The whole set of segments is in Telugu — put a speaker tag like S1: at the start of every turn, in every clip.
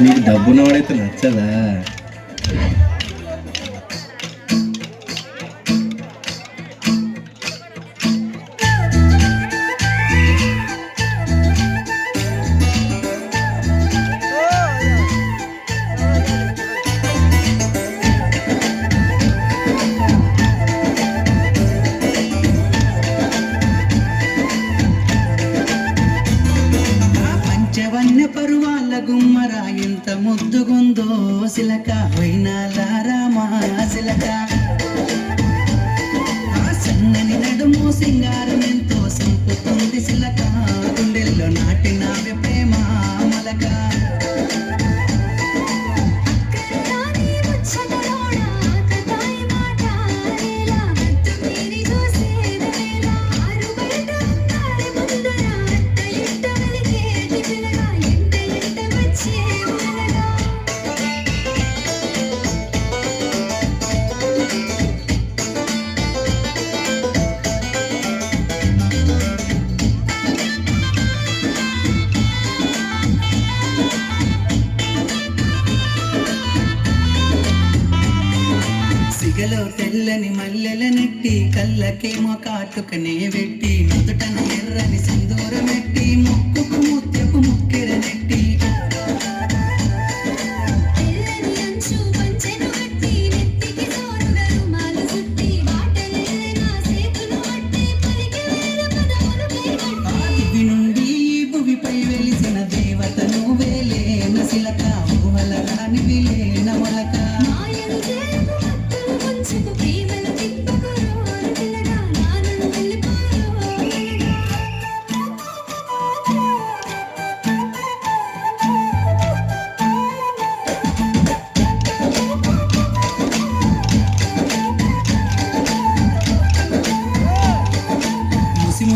S1: నీకు డబ్బున్నవాడైతే నచ్చదా?
S2: పైన పరువాల గుమ్మరా ఎంత ముద్దుగుందో శిలక సిలక వైనాలారామా సిలక సన్నని నడుము సింగారం ఎంతో సంపుతుంది శిలక. గుండెల్లో నాటినావ్య ప్రేమ మలకా. సిగలో తెల్లని మల్లెల నెట్టి కళ్ళకేమో కాటుకనే పెట్టి నుదుటను ఎర్రని
S3: సంగ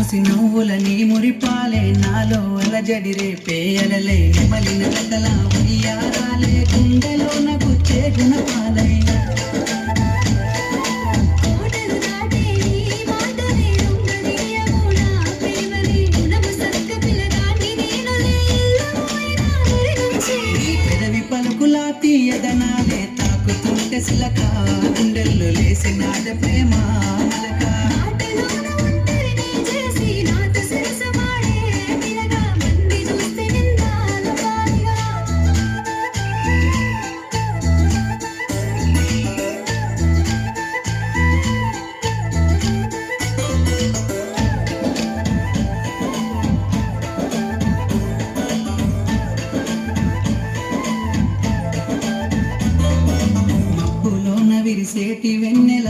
S2: మూసి నువ్వులని మురిపాలే నాలో అలజడి రేపే అలలే నెమలిన లతల వయ్యారాలే గుండెలోన గుచ్చే గుణపాలై. పలుకులా తీయదనాలే తాకుతుంటే సిలక గుండెల్లో లేసిన ప్రేమ. తేటి వెన్నెల